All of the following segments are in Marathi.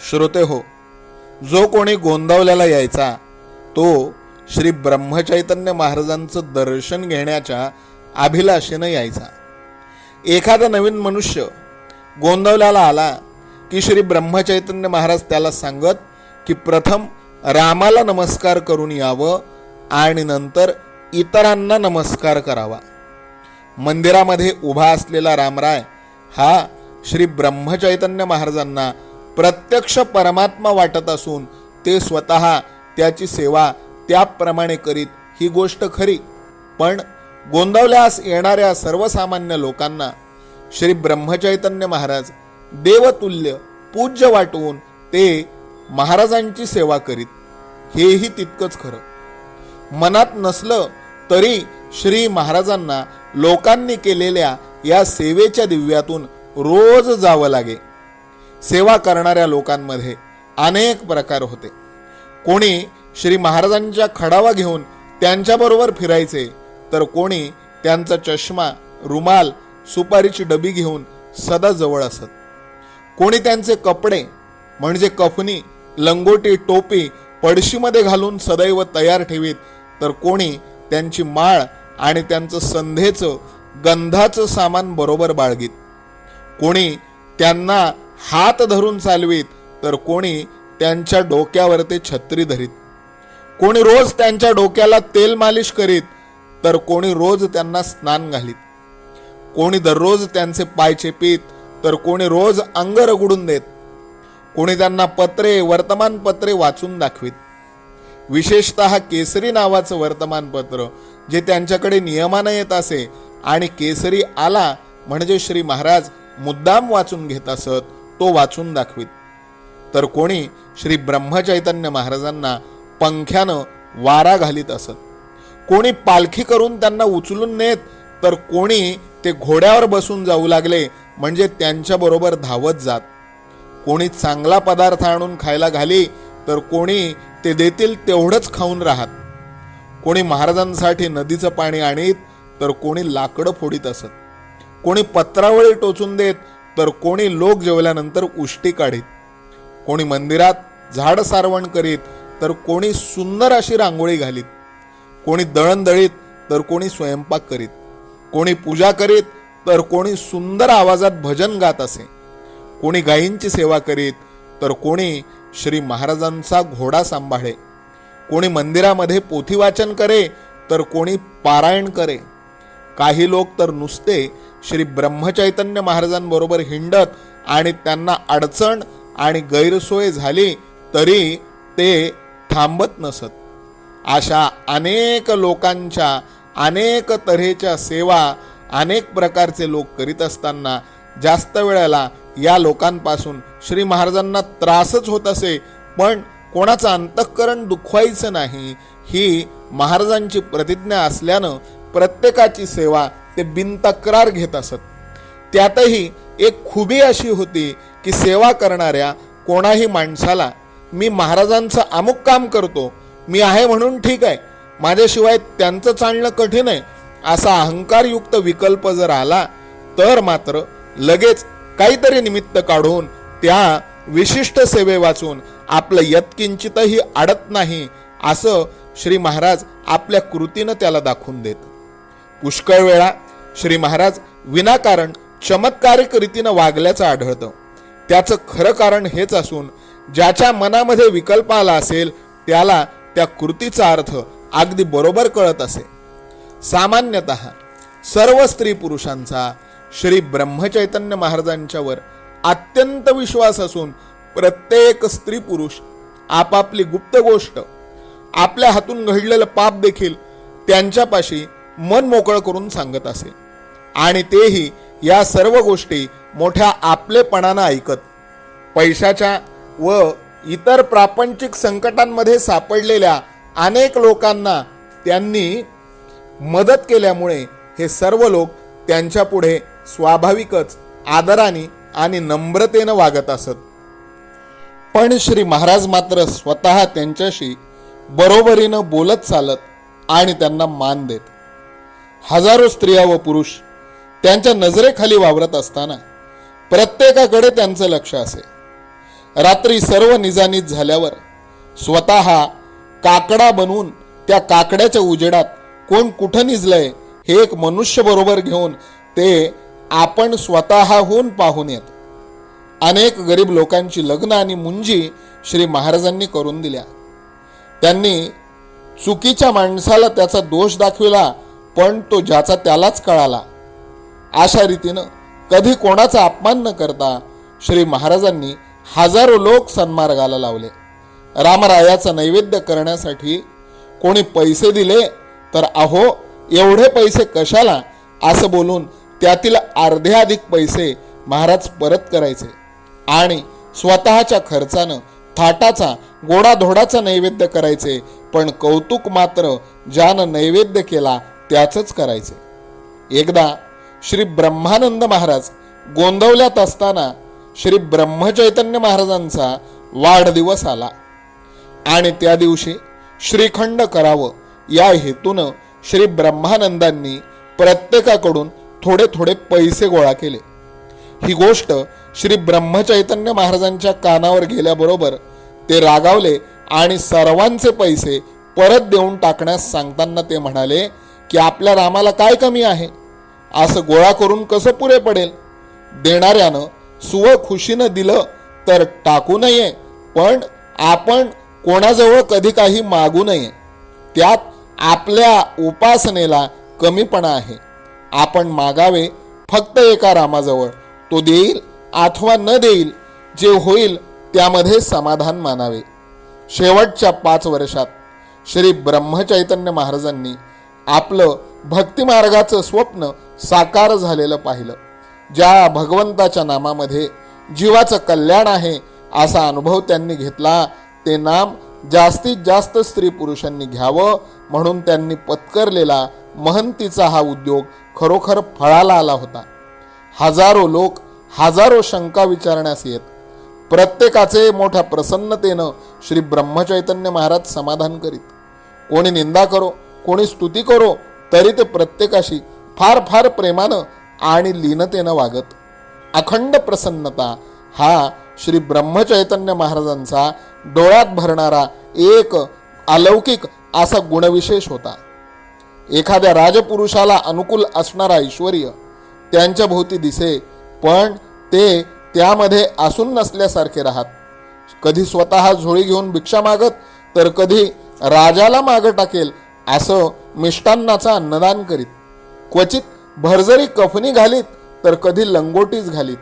श्रोते हो जो कोणी गोंदावल्याला यायचा तो श्री ब्रह्मचैतन्य महाराजांचं दर्शन घेण्याच्या अभिलाषेनं यायचा. एखादा नवीन मनुष्य गोंदवल्याला आला की श्री ब्रह्मचैतन्य महाराज त्याला सांगत की प्रथम रामाला नमस्कार करून यावं आणि नंतर इतरांना नमस्कार करावा. मंदिरामध्ये उभा असलेला रामराय हा श्री ब्रह्मचैतन्य महाराजांना प्रत्यक्ष परमात्मा वाटत असून ते स्वतः त्याची सेवा त्याप्रमाणे करीत ही गोष्ट खरी. पण गोंदवल्यास येणाऱ्या सर्वसामान्य लोकांना श्री ब्रह्मचैतन्य महाराज देवतुल्य पूज्य वाटवून ते महाराजांची सेवा करीत हेही तितकंच खरं. मनात नसलं तरी श्री महाराजांना लोकांनी केलेल्या या सेवेच्या दिव्यातून रोज जावं लागे. सेवा करणाऱ्या लोकांमध्ये अनेक प्रकार होते. कोणी श्री महाराजांच्या खडावा घेऊन त्यांच्याबरोबर फिरायचे तर कोणी त्यांचा चष्मा रुमाल सुपारीची डबी घेऊन सदा जवळ असत. कोणी त्यांचे कपडे म्हणजे कफनी लंगोटी टोपी पडशीमध्ये घालून सदैव तयार ठेवीत तर कोणी त्यांची माळ आणि त्यांचं संधेचं गंधाचं सामान बरोबर बाळगीत. कोणी त्यांना हात धरून चालवीत तर कोणी त्यांच्या डोक्यावर ते छत्री धरीत. कोणी रोज त्यांच्या डोक्याला तेल मालिश करीत तर कोणी रोज त्यांना स्नान घालीत. कोणी दररोज त्यांचे पाय चेपीत तर कोणी रोज अंग रगडून देत. कोणी त्यांना पत्रे वर्तमानपत्रे वाचून दाखवीत. विशेषतः केसरी नावाचं वर्तमानपत्र जे त्यांच्याकडे नियमानं येत असे आणि केसरी आला म्हणजे श्री महाराज मुद्दाम वाचून घेत असत तो वाचून दाखवीत. तर कोणी श्री ब्रह्मचैतन्य महाराजांना पंख्यानं वारा घालीत असत. कोणी पालखी करून त्यांना उचलून नेत तर कोणी ते घोड्यावर बसून जाऊ लागले म्हणजे त्यांच्याबरोबर धावत जात. कोणी चांगला पदार्थ आणून खायला घाली तर कोणी ते देतील तेवढंच खाऊन राहत. कोणी महाराजांसाठी नदीचं पाणी आणीत तर कोणी लाकडं फोडीत असत. कोणी पत्रावळी टोचून देत तर कोणी लोक जेवल्यानंतर उष्टी काढीत कोणी मंदिरात झाड सारवण करीत तर कोणी सुंदर अशी रांगोळी घालीत कोणी दळणदळीत तर कोणी स्वयंपाक करीत कोणी पूजा करीत तर कोणी सुंदर आवाजात भजन गात असे कोणी गायींची सेवा करीत तर कोणी श्री महाराजांचा घोडा सांभाळे कोणी मंदिरामध्ये पोथी वाचन करे तर कोणी पारायण करे काही लोक तर नुसते श्री ब्रह्मचैतन्य महाराजांबरोबर हिंडत आणि त्यांना अडचण आणि गैरसोय झाली तरी ते थांबत नसत. अशा अनेक लोकांच्या अनेक तऱ्हेच्या सेवा अनेक प्रकारचे लोक करीत असताना जास्त वेळेला या लोकांपासून श्री महाराजांना त्रासच होत असे पण कोणाचं अंतःकरण दुखवायचं नाही ही महाराजांची प्रतिज्ञा असल्यानं प्रत्येकाची सेवा ते बिनतक्रार घेत असत. त्यातही एक खुबी अशी होती की सेवा करणाऱ्या कोणाही माणसाला मी महाराजांचं अमुक काम करतो मी आहे म्हणून ठीक आहे माझ्याशिवाय त्यांचं चालणं कठीण आहे असा अहंकारयुक्त विकल्प जर आला तर मात्र लगेच काहीतरी निमित्त काढून त्या विशिष्ट सेवे वाचून आपलं यत्किंचितही अडत नाही असं श्री महाराज आपल्या कृतीनं त्याला दाखवून देत. पुष्कळ वेळा श्री महाराज विनाकारण चमत्कारिक रीतीनं वागल्याचं आढळतं. त्याचं खरं कारण हेच असून ज्याच्या मनामध्ये विकल्प आला असेल त्याला त्या कृतीचा अर्थ अगदी बरोबर कळत असे. सामान्यतः सर्व स्त्री पुरुषांचा श्री ब्रह्मचैतन्य महाराजांच्यावर अत्यंत विश्वास असून प्रत्येक स्त्री पुरुष आपापली गुप्त गोष्ट आपल्या हातून घडलेलं पाप देखील त्यांच्यापाशी मन मोकळं करून सांगत असे. आणि तेही या सर्व गोष्टी मोठ्या आपलेपणानं ऐकत. पैशाच्या व इतर प्रापंचिक संकटांमध्ये सापडलेल्या अनेक लोकांना त्यांनी मदत केल्यामुळे हे सर्व लोक त्यांच्या पुढे स्वाभाविकच आदराने आणि नम्रतेनं वागत असत. पण श्री महाराज मात्र स्वतः त्यांच्याशी बरोबरीनं बोलत चालत आणि त्यांना मान देत. हजारो स्त्रिया व पुरुष त्यांच्या नजरेखाली वावरत असताना प्रत्येकाकडे त्यांचं लक्ष असे. रात्री सर्व निजानीत झाल्यावर स्वतः काकडा बनवून त्या काकड्याच्या उजेडात कोण कुठं निजलंय हे एक मनुष्य बरोबर घेऊन ते आपण स्वतःहून पाहून येत. अनेक गरीब लोकांची लग्न आणि मुंजी श्री महाराजांनी करून दिल्या. त्यांनी चुकीच्या माणसाला त्याचा दोष दाखविला पण तो ज्याचा त्यालाच कळाला. अशा रीतीनं कधी कोणाचा अपमान न करता श्री महाराजांनी हजारो लोक सन्मार्गाला लावले. रामरायाचा नैवेद्य करण्यासाठी कोणी पैसे दिले तर अहो एवढे पैसे कशाला? असं बोलून त्यातील अर्ध्याधिक पैसे महाराज परत करायचे. आणि स्वतःच्या खर्चानं थाटाचा गोडाधोडाचा नैवेद्य करायचे. पण कौतुक मात्र ज्यानं नैवेद्य केला त्याचंच करायचं. एकदा श्री ब्रह्मानंद महाराज गोंदवल्यात असताना श्री ब्रह्मचैतन्य महाराजांचा वाढदिवस आला. आणि त्या दिवशी श्रीखंड करावं या हेतूनं श्री ब्रह्मानंदांनी प्रत्येकाकडून थोडे थोडे पैसे गोळा केले. ही गोष्ट श्री ब्रह्मचैतन्य महाराजांच्या कानावर गेल्याबरोबर ते रागावले आणि सर्वांचे पैसे परत देऊन टाकण्यास सांगताना ते म्हणाले की आपल्या रामाला काय कमी आहे? असं गोळा करून कसं पुरे पडेल? देणाऱ्यानं सुव खुशीनं दिलं तर टाकू नये पण आपण कोणाजवळ कधी काही मागू नये. त्यात आपल्या उपासनेला कमीपणा आहे. आपण मागावे फक्त एका रामाजवळ. तो देईल अथवा न देईल जे होईल त्यामध्ये समाधान मानावे. शेवटच्या पाच वर्षात श्री ब्रह्मचैतन्य महाराजांनी आपलं भक्तिमार्गाचं स्वप्न साकार झालेलं पाहिलं. ज्या भगवंताच्या नामामध्ये जीवाचं कल्याण आहे असा अनुभव त्यांनी घेतला. ते नाम जास्तीत जास्त स्त्री पुरुषांनी घ्यावं म्हणून त्यांनी पत्करलेला महंतीचा हा उद्योग खरोखर फळाला आला होता. हजारो लोक हजारो शंका विचारण्यास येत. प्रत्येकाचे मोठ्या प्रसन्नतेनं श्री ब्रह्मचैतन्य महाराज समाधान करीत. कोणी निंदा करो कोणी स्तुती करो तरी ते प्रत्येकाशी फार फार प्रेमानं आणि लीनतेनं वागत. अखंड प्रसन्नता हा श्री ब्रह्मचैतन्य महाराजांचा डोळ्यात भरणारा एक अलौकिक असा गुणविशेष होता. एखाद्या राजपुरुषाला अनुकूल असणारा ऐश्वर्य त्यांच्या भोवती दिसे पण ते त्यामध्ये असून नसल्यासारखे राहत. कधी स्वतः झोळी घेऊन भिक्षा मागत तर कधी राजाला मागं टाकेल असं मिष्टान्नाचा अन्नदान करीत. क्वचित भरजरी कफनी घालीत तर कधी लंगोटीच घालीत.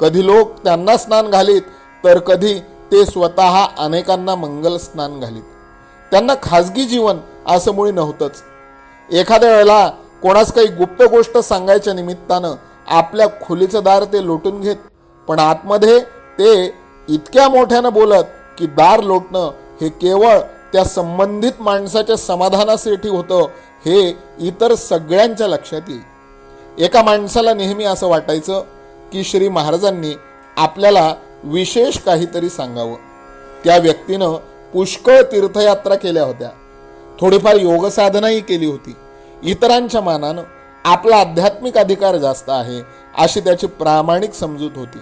कधी लोक त्यांना स्नान घालीत तर कधी ते स्वतः अनेकांना मंगल स्नान घालीत. त्यांना खाजगी जीवन असं मुळी नव्हतंच. एखाद्या वेळेला कोणास काही गुप्त गोष्ट सांगायच्या निमित्तानं आपल्या खोलीचं दार ते लोटून घेत पण आतमध्ये ते इतक्या मोठ्यानं बोलत की दार लोटणं हे केवळ त्या संबंधित माणसाच्या समाधानासाठी होतं हे इतर सगळ्यांच्या लक्षात येईल. एका माणसाला नेहमी असं वाटायचं की श्री महाराजांनी आपल्याला विशेष काहीतरी सांगावं. त्या व्यक्तीनं पुष्कळ तीर्थयात्रा केल्या होत्या. थोडीफार योगसाधनाही केली होती. इतरांच्या मानानं आपला आध्यात्मिक अधिकार जास्त आहे अशी त्याची प्रामाणिक समजूत होती.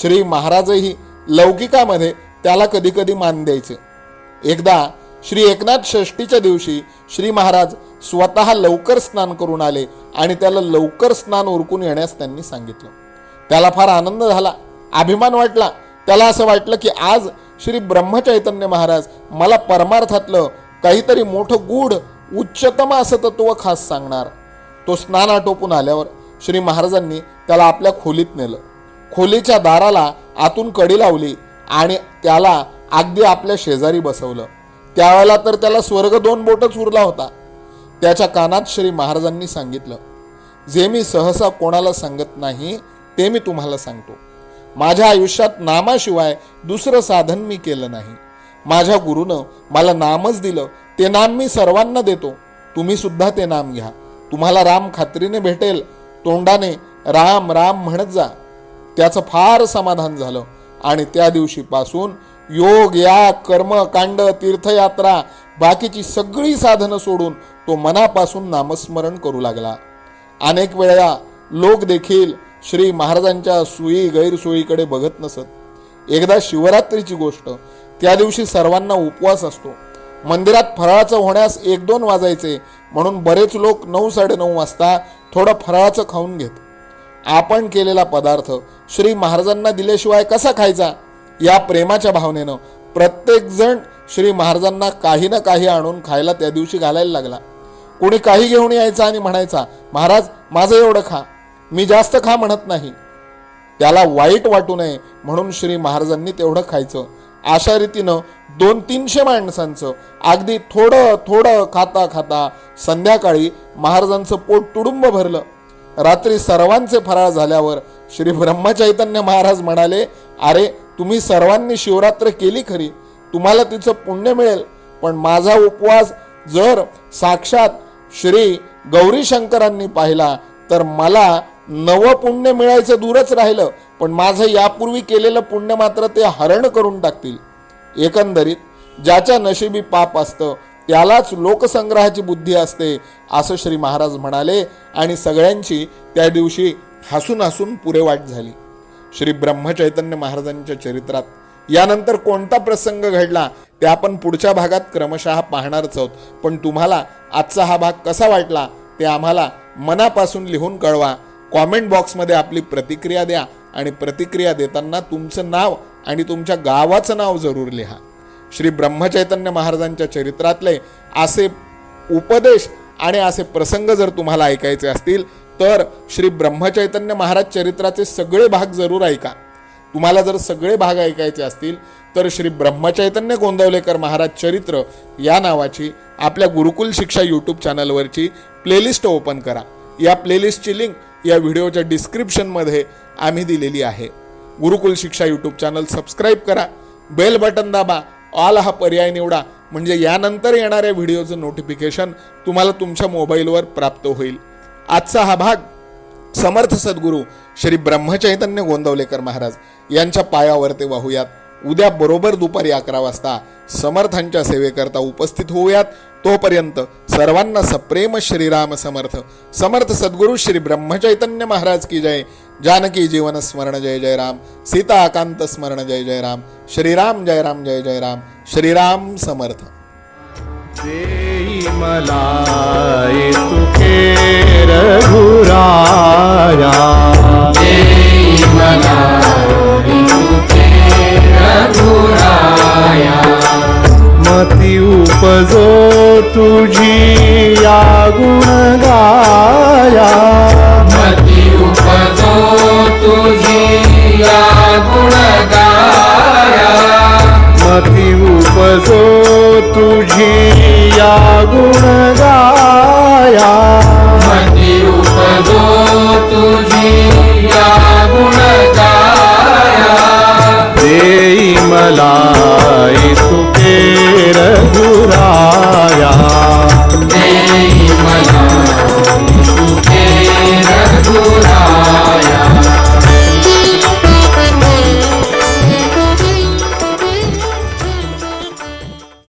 श्री महाराजही लौकिकामध्ये त्याला कधी कधी मान द्यायचे. एकदा श्री एकनाथ षष्टीच्या दिवशी श्री महाराज स्वतः लवकर स्नान करून आले आणि त्याला लवकर स्नान उरकून येण्यास त्यांनी सांगितलं. त्याला फार आनंद झाला अभिमान वाटला. त्याला असं वाटलं की आज श्री ब्रह्मचैतन्य महाराज मला परमार्थातलं काहीतरी मोठं गूढ उच्चतम असं तत्व खास सांगणार. तो स्नान आटोपून आल्यावर श्री महाराजांनी त्याला आपल्या खोलीत नेलं. खोलीच्या दाराला आतून कडी लावली आणि त्याला अगदी आपल्या शेजारी बसवलं. त्यावेळेला तर त्याला स्वर्ग दोन बोटच उरला होता. त्याच्या कानात श्री महाराजांनी सांगितलं जे मी सहसा कोणाला सांगत नाही ते मी तुम्हाला सांगतो. माझ्या आयुष्यात नामाशिवाय दुसरं साधन मी केलं नाही. माझ्या गुरुनं मला नामच दिलं ते नाम मी सर्वांना देतो. तुम्ही सुद्धा ते नाम घ्या. तुम्हाला राम खात्रीने भेटेल तोंडाने राम राम म्हणत जा. त्याचं फार समाधान झालं आणि त्या दिवशीपासून योग या कर्म कांड तीर्थयात्रा बाकीची सगळी साधनं सोडून तो मनापासून नामस्मरण करू लागला. अनेक वेळा लोक देखील श्री महाराजांच्या सुई गैरसोयीकडे बघत नसत. एकदा शिवरात्रीची गोष्ट त्या दिवशी सर्वांना उपवास असतो. मंदिरात फराळाचं होण्यास एक दोन वाजायचे म्हणून बरेच लोक नऊ साडेनऊ वाजता थोडं फराळाचं खाऊन घेत. आपण केलेला पदार्थ श्री महाराजांना दिल्याशिवाय कसा खायचा? या प्रेमाच्या भावनेनं प्रत्येकजण श्री महाराजांना काही ना काही आणून खायला त्या दिवशी घालायला लागला. कोणी काही घेऊन यायचा आणि म्हणायचा महाराज माझं एवढं खा. मी जास्त खा म्हणत नाही. त्याला वाईट वाटू नये म्हणून श्री महाराजांनी तेवढं खायचं. अशा रीतीनं दोन तीनशे माणसांचं अगदी थोडं थोडं खाता खाता संध्याकाळी महाराजांचं पोट तुडुंब भरलं. रात्री सर्वांचे फराळ झाल्यावर श्री ब्रह्मचैतन्य महाराज म्हणाले अरे तुम्ही सर्वांनी शिवरात्र केली खरी तुम्हाला तिचं पुण्य मिळेल. पण माझा उपवास जर साक्षात श्री गौरी शंकरांनी पाहिला तर मला नवं पुण्य मिळायचं दूरच राहिलं पण माझं यापूर्वी केलेलं पुण्य मात्र ते हरण करून टाकतील. एकंदरीत ज्याच्या नशिबी पाप असतं त्यालाच लोकसंग्रहाची बुद्धी असते असं श्री महाराज म्हणाले आणि सगळ्यांची त्या दिवशी हसून हसून पुरेवाट झाली. श्री ब्रह्मचैतन्य महाराजांच्या चरित्रात. यानंतर कोणता प्रसंग घडला ते आपण पुढच्या भागात क्रमशः पाहणारच आहोत. पण तुम्हाला आजचा हा भाग कसा वाटला ते आम्हाला मनापासून लिहून कळवा. कॉमेंट बॉक्समध्ये आपली प्रतिक्रिया द्या आणि प्रतिक्रिया देताना तुमचं नाव आणि तुमच्या गावाचं नाव जरूर लिहा. श्री ब्रह्मचैतन्य महाराजांच्या चरित्रातले असे उपदेश आणि असे प्रसंग जर तुम्हाला ऐकायचे असतील तर श्री ब्रह्मचैतन्य महाराज चरित्राचे सगळे भाग जरूर ऐका. तुम्हाला जर सगळे भाग ऐकायचे असतील तर श्री ब्रह्मचैतन्य गोंदवलेकर महाराज चरित्र या नावाची आपल्या गुरुकुल शिक्षा यूट्यूब चॅनलवरची प्लेलिस्ट ओपन करा. या प्लेलिस्टची लिंक या व्हिडिओच्या डिस्क्रिप्शनमध्ये आम्ही दिलेली आहे. Gurukul Shiksha YouTube channel subscribe करा. बेल बटन दाबा. ऑल हा पर्याय निवडा. म्हणजे यानंतर येणाऱ्या व्हिडिओचं नोटिफिकेशन तुम्हाला तुमच्या मोबाईलवर प्राप्त होईल. आजचा हा भाग समर्थ सद्गुरू श्री ब्रह्मचैतन्य गोंदवलेकर महाराज यांच्या पायावर ते वाहूयात. उद्या बरोबर दुपारी अकरा वाजता समर्थांच्या सेवेकरता उपस्थित होऊयात. तोपर्यंत सर्वांना सप्रेम श्रीराम समर्थ. समर्थ सद्गुरू श्री ब्रह्मचैतन्य महाराज की जय. जानकी जीवन स्मरण जय जय राम. सीता आकांत स्मरण जय जय राम. श्रीराम जय राम जय जय राम. श्रीराम समर्थ. देई मला तुके रघुरा